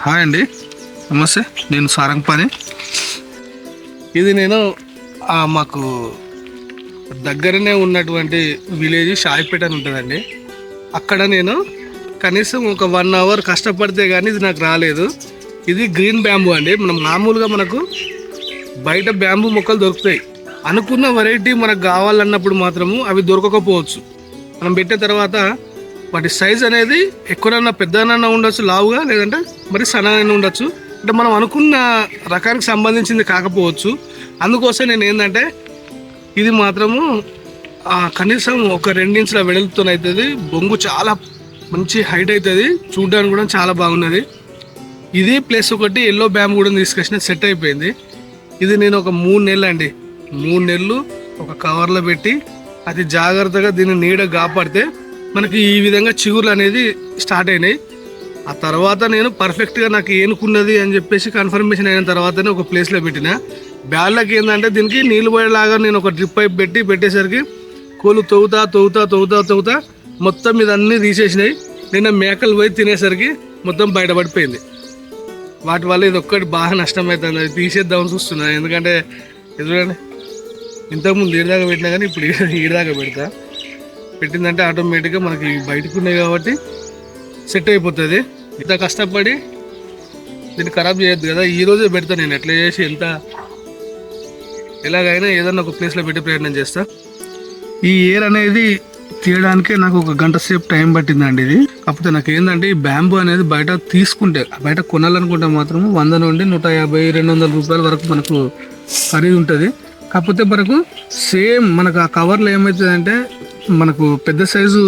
Hi అండి. నమస్తే. నేను సారంగపాని ఇది నేను మాకు దగ్గరనే ఉన్నటువంటి విలేజ్ షాయిపేట అని ఉంటుందండి. అక్కడ నేను కనీసం ఒక వన్ అవర్ కష్టపడితే కానీ ఇది నాకు రాలేదు. ఇది గ్రీన్ బ్యాంబూ అండి. మనం మామూలుగా మనకు బయట బ్యాంబూ మొక్కలు దొరుకుతాయి. అనుకున్న వెరైటీ మనకు కావాలన్నప్పుడు మాత్రము అవి దొరకకపోవచ్చు. మనం పెట్టిన తర్వాత వాటి సైజ్ అనేది ఎక్కువనన్నా పెద్దనన్నా ఉండొచ్చు లావుగా లేదంటే మరి సన్నగా ఉండొచ్చు. అంటే మనం అనుకున్న రకానికి సంబంధించింది కాకపోవచ్చు. అందుకోసం నేను ఏంటంటే ఇది మాత్రము కనీసం ఒక రెండించుల వెడల్పుతో బొంగు చాలా మంచి హైట్ అవుతుంది చూడడానికి కూడా చాలా బాగున్నది. ఇది ప్లస్ ఒకటి ఎల్లో బ్యాంబు కూడా తీసుకొచ్చిన సెట్ అయిపోయింది. ఇది నేను ఒక మూడు నెలలు అండి. మూడు నెలలు ఒక కవర్లో పెట్టి అది జాగ్రత్తగా దీన్ని నీడ కాపాడితే మనకి ఈ విధంగా చిగుర్లు అనేది స్టార్ట్ అయినాయి. ఆ తర్వాత నేను పర్ఫెక్ట్గా నాకు ఏనుకున్నది అని చెప్పేసి కన్ఫర్మేషన్ అయిన తర్వాతనే ఒక ప్లేస్లో పెట్టిన. బ్యాళ్ళకి ఏంటంటే దీనికి నీళ్ళు పోయేలాగా నేను ఒక డ్రిప్ పైప్ పెట్టి పెట్టేసరికి కోళ్ళు తవ్వుతా తవ్వుతా తవ్వుతా తవ్వుతా మొత్తం ఇదన్నీ తీసేసినాయి. నిన్న మేకలు పోయి తినేసరికి మొత్తం బయటపడిపోయింది. వాటి వల్ల ఇది ఒక్కటి బాగా నష్టం అవుతుంది అది తీసేద్దామని చూస్తున్నా. ఎందుకంటే ఇది చూడండి ఇంతకుముందు ఈడదాకా పెట్టినా కానీ ఇప్పుడు ఈడ- ఈడదాకా పెడతా. పెట్టిందంటే ఆటోమేటిక్గా మనకి బయటకు ఉన్నాయి కాబట్టి సెట్ అయిపోతుంది. ఇంత కష్టపడి దీన్ని ఖరాబ్ చేయొద్దు కదా. ఈరోజే పెడతాను నేను. ఎట్లా చేసి ఎంత ఎలాగైనా ఏదన్నా ఒక ప్లేస్లో పెట్టే ప్రయత్నం చేస్తా. ఈ ఎయిర్ అనేది తీయడానికే నాకు ఒక గంట సేపు టైం పట్టిందండి ఇది. కాకపోతే నాకు ఏంటంటే ఈ బ్యాంబూ అనేది బయట తీసుకుంటే బయట కొనాలనుకుంటే మాత్రం వంద నుండి నూట యాభై రెండు వందల రూపాయల వరకు మనకు ఖరీదు ఉంటుంది. కాకపోతే మనకు సేమ్ మనకు ఆ కవర్లో ఏమవుతుందంటే మనకు పెద్ద సైజు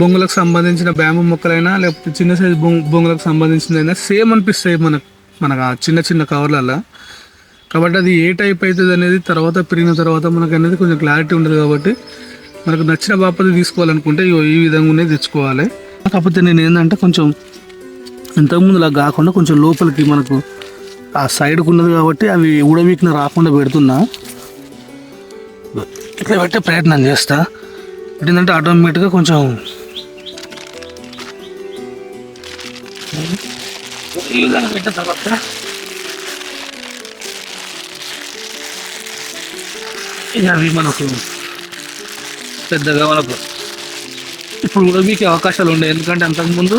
బొంగులకు సంబంధించిన బ్యాంబు మొక్కలైనా లేకపోతే చిన్న సైజు బొంగులకు సంబంధించినైనా సేమ్ అనిపిస్తాయి మనకు మనకు ఆ చిన్న చిన్న కవర్లలో కాబట్టి అది ఏ టైప్ అవుతుంది అనేది తర్వాత పెరిగిన తర్వాత మనకు అనేది కొంచెం క్లారిటీ ఉండదు కాబట్టి మనకు నచ్చిన బాపతి తీసుకోవాలనుకుంటే ఇగో ఈ విధంగానే తెచ్చుకోవాలి. కాకపోతే నేను ఏంటంటే కొంచెం ఇంతకుముందులా కాకుండా కొంచెం లోపలికి మనకు ఆ సైడ్కి ఉన్నది కాబట్టి అవి ఉడవీకిన రాకుండా పెడుతున్నా. ఇట్లా పెట్టే ప్రయత్నం చేస్తా. ఏంటంటే ఆటోమేటిక్గా కొంచెం పెట్టిన తర్వాత అవి మనకు పెద్దగా మనకు ఇప్పుడు కూడా మీకు అవకాశాలు ఉండే. ఎందుకంటే అంతకుముందు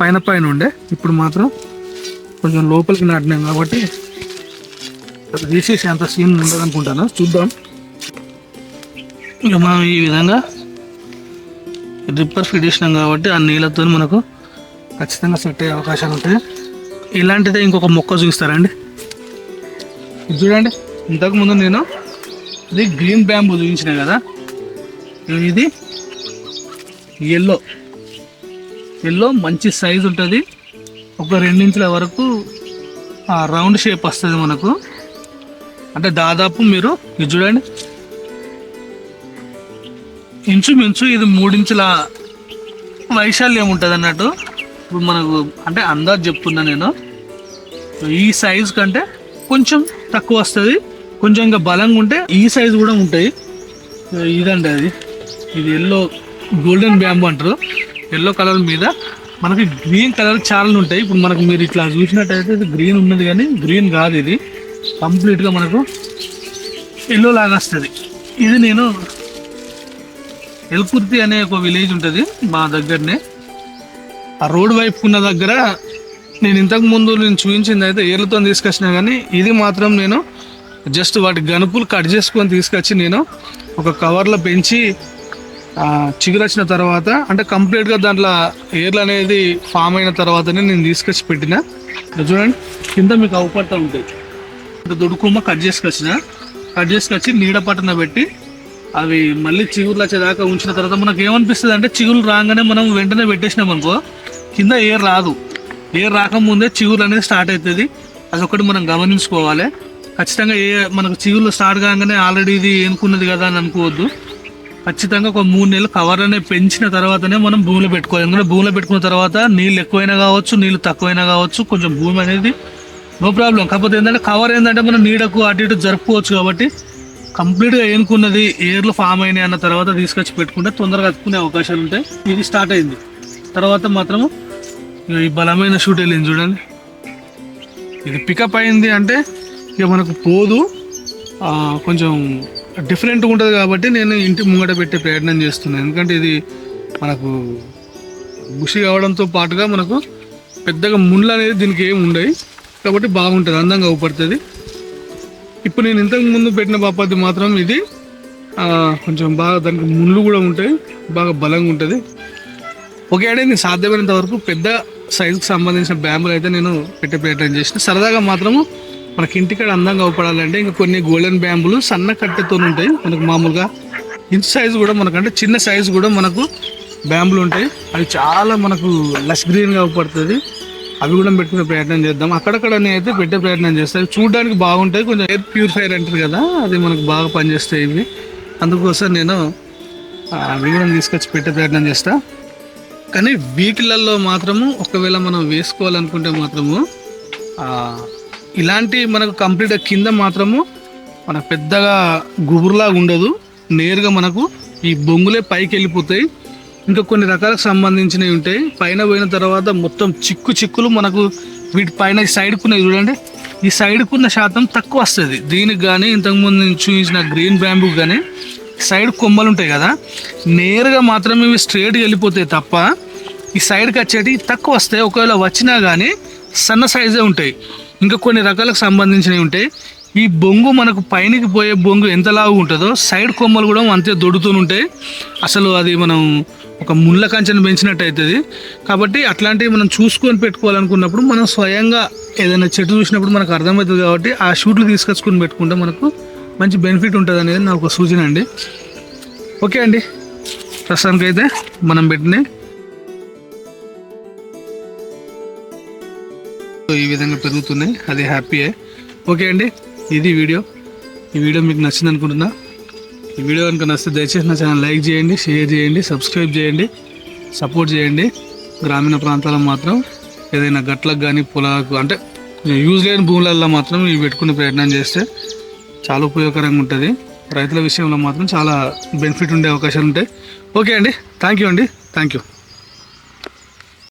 పైన పైన ఉండే. ఇప్పుడు మాత్రం కొంచెం లోపలికి నాటినాం కాబట్టి తీసేసి అంత సీన్ ఉండదు అనుకుంటాను చూద్దాం. ఇక మనం ఈ విధంగా రిప్పర్ ఫిట్ చేసినాం కాబట్టి ఆ నీళ్ళతో మనకు ఖచ్చితంగా సెట్ అయ్యే అవకాశాలు ఉంటాయి. ఇలాంటిదే ఇంకొక మొక్క చూపిస్తారండి. ఇది చూడండి. ఇంతకుముందు నేను ఇది గ్రీన్ బ్యాంబూ చూపించిన కదా. ఇది ఎల్లో ఎల్లో మంచి సైజు ఉంటుంది. ఒక రెండించుల వరకు ఆ రౌండ్ షేప్ వస్తుంది మనకు. అంటే దాదాపు మీరు ఇది చూడండి. ఇంచుమించు ఇది మూడించుల వైశాల్యం ఉంటుంది అన్నట్టు. ఇప్పుడు మనకు అంటే అందాజు చెప్తున్నా నేను. ఈ సైజ్ కంటే కొంచెం తక్కువ వస్తుంది. కొంచెం ఇంకా బలంగా ఉంటే ఈ సైజ్ కూడా ఉంటాయి. ఇదండి అది. ఇది ఎల్లో గోల్డెన్ బ్యాంబు అంటారు. ఎల్లో కలర్ మీద మనకి గ్రీన్ కలర్ చాలా ఉంటాయి. ఇప్పుడు మనకు మీరు ఇట్లా చూసినట్టయితే ఇది గ్రీన్ ఉన్నది కానీ గ్రీన్ కాదు ఇది. కంప్లీట్గా మనకు ఎల్లో లాగా వస్తుంది. ఇది నేను ఎల్కుర్తి అనే ఒక విలేజ్ ఉంటుంది మా దగ్గరనే. ఆ రోడ్ వైపు ఉన్న దగ్గర నేను ఇంతకు ముందు నేను చూపించింది అయితే ఏర్లతో తీసుకొచ్చినా కానీ ఇది మాత్రం నేను జస్ట్ వాటి గనుపులు కట్ చేసుకొని తీసుకొచ్చి నేను ఒక కవర్లో పెంచి చిగురొచ్చిన తర్వాత అంటే కంప్లీట్గా దాంట్లో ఏర్లు అనేది ఫామ్ అయిన తర్వాతనే నేను తీసుకొచ్చి పెట్టిన. చూడండి కింద మీకు అవపడతా ఉంటాయి. అంటే దొడుకుమ్మ కట్ చేసుకొచ్చిన. కట్ చేసుకొచ్చి నీడ పట్టన పెట్టి అవి మళ్ళీ చిగురులు వచ్చేదాకా ఉంచిన తర్వాత మనకు ఏమనిపిస్తుంది అంటే చిగురు రాగానే మనం వెంటనే పెట్టేసినాం అనుకో కింద ఏర్ రాదు. ఏర్ రాకముందే చిగురు అనేది స్టార్ట్ అవుతుంది అది ఒకటి మనం గమనించుకోవాలి. ఖచ్చితంగా ఏ మనకు చిగురులు స్టార్ట్ కాగానే ఆల్రెడీ ఇది ఎన్నుకున్నది కదా అని అనుకోవద్దు. ఖచ్చితంగా ఒక మూడు నెలలు కవర్ అనేది పెంచిన తర్వాతనే మనం భూమిలో పెట్టుకోవాలి. ఎందుకంటే భూమిలో పెట్టుకున్న తర్వాత నీళ్ళు ఎక్కువైనా కావచ్చు నీళ్ళు తక్కువైనా కావచ్చు కొంచెం భూమి అనేది నో ప్రాబ్లం కాకపోతే ఏంటంటే కవర్ ఏంటంటే మనం నీడకు అటు ఇటు జరుపుకోవచ్చు కాబట్టి కంప్లీట్గా ఏనుకున్నది ఏర్లు ఫామ్ అయినాయి అన్న తర్వాత తీసుకొచ్చి పెట్టుకుంటే తొందరగా అతుకునే అవకాశాలు ఉంటాయి ఇది స్టార్ట్ అయింది. తర్వాత మాత్రము ఈ బలమైన షూట్ వెళ్ళింది చూడండి. ఇది పికప్ అయింది అంటే ఇక మనకు పోదు. కొంచెం డిఫరెంట్గా ఉంటుంది కాబట్టి నేను ఇంటి ముంగట పెట్టే ప్రయత్నం చేస్తున్నాను ఎందుకంటే ఇది మనకు బుషి కావడంతో పాటుగా మనకు పెద్దగా ముళ్ళు అనేది దీనికి ఏమి ఉండవు కాబట్టి బాగుంటుంది అందంగా అవుపడుతుంది ఇప్పుడు నేను ఇంతకు ముందు పెట్టిన బాపతి మాత్రం ఇది. కొంచెం బాగా దానికి ముళ్ళు కూడా ఉంటాయి. బాగా బలంగా ఉంటుంది. ఓకే అంటే నేను సాధ్యమైనంత వరకు పెద్ద సైజుకి సంబంధించిన బ్యాంబులు అయితే నేను పెట్టే ప్రయత్నం చేసిన. సరదాగా మాత్రము మనకి ఇంటికాడ అందంగా అవపడాలంటే ఇంకా కొన్ని గోల్డెన్ బ్యాంబులు సన్న కట్టెతో ఉంటాయి. మనకు మామూలుగా ఇంచ్ సైజు కూడా మనకంటే చిన్న సైజు కూడా మనకు బ్యాంబులు ఉంటాయి. అవి చాలా మనకు లష్ గ్రీన్గా అవపడుతుంది. అవి కూడా పెట్టుకునే ప్రయత్నం చేద్దాం. అక్కడక్కడ అయితే పెట్టే ప్రయత్నం చేస్తాయి చూడడానికి బాగుంటాయి కొంచెం ఎయిర్ ప్యూరిఫైర్ అంటారు కదా అది మనకు బాగా పనిచేస్తాయి ఇవి. అందుకోసం నేను అవి కూడా తీసుకొచ్చి పెట్టే ప్రయత్నం చేస్తా. కానీ వీటిలలో మాత్రము ఒకవేళ మనం వేసుకోవాలనుకుంటే మాత్రము ఇలాంటి మనకు కంప్లీట్ కింద మాత్రము మనకు పెద్దగా గుబురులాగా ఉండదు. నేరుగా మనకు ఈ బొంగులే పైకి వెళ్ళిపోతాయి ఇంకా కొన్ని రకాలకు సంబంధించినవి ఉంటాయి. పైన పోయిన తర్వాత మొత్తం చిక్కు చిక్కులు మనకు వీటి పైన సైడ్కున్నవి చూడండి. ఈ సైడ్కున్న శాతం తక్కువ వస్తుంది. దీనికి కానీ ఇంతకుముందు నేను చూపించిన గ్రీన్ బ్యాంబూ కానీ సైడ్ కొమ్మలు ఉంటాయి కదా నేరుగా మాత్రమే ఇవి స్ట్రేట్గా వెళ్ళిపోతాయి తప్ప ఈ సైడ్కి వచ్చేటి తక్కువ వస్తాయి. ఒకవేళ వచ్చినా కానీ సన్న సైజే ఉంటాయి. ఇంకా కొన్ని రకాలకు సంబంధించినవి ఉంటాయి. ఈ బొంగు మనకు పైనకి పోయే బొంగు ఎంత లావు ఉంటుందో సైడ్ కొమ్మలు కూడా అంతే దొడుతూ ఉంటాయి. అసలు అది మనం ఒక ముళ్ళ కంచెను పెంచినట్టు అవుతుంది. కాబట్టి అట్లాంటివి మనం చూసుకొని పెట్టుకోవాలనుకున్నప్పుడు మనం స్వయంగా ఏదైనా చెట్టు చూసినప్పుడు మనకు అర్థమవుతుంది కాబట్టి ఆ షూట్లు తీసుకొచ్చుకొని పెట్టుకుంటే మనకు మంచి బెనిఫిట్ ఉంటుంది అనేది నాకు ఒక సూచన అండి. ఓకే అండి. ప్రస్తుతానికి అయితే మనం పెట్టిన ఈ విధంగా పెరుగుతున్నాయి. అది హ్యాపీయే. ఓకే అండి. ఇది వీడియో. ఈ వీడియో మీకు నచ్చింది అనుకుంటున్నా ఈ వీడియో కనుక నచ్చితే దయచేసి నా ఛానల్ లైక్ చేయండి షేర్ చేయండి సబ్స్క్రైబ్ చేయండి సపోర్ట్ చేయండి. గ్రామీణ ప్రాంతాల్లో మాత్రం ఏదైనా గట్లకు కానీ పొలాలకు అంటే యూజ్ లేని భూములలో మాత్రం ఇవి పెట్టుకునే ప్రయత్నం చేస్తే చాలా ఉపయోగకరంగా ఉంటుంది. రైతుల విషయంలో మాత్రం చాలా బెనిఫిట్ ఉండే అవకాశాలు ఉంటాయి. ఓకే అండి. థ్యాంక్ యూ అండి. Thank you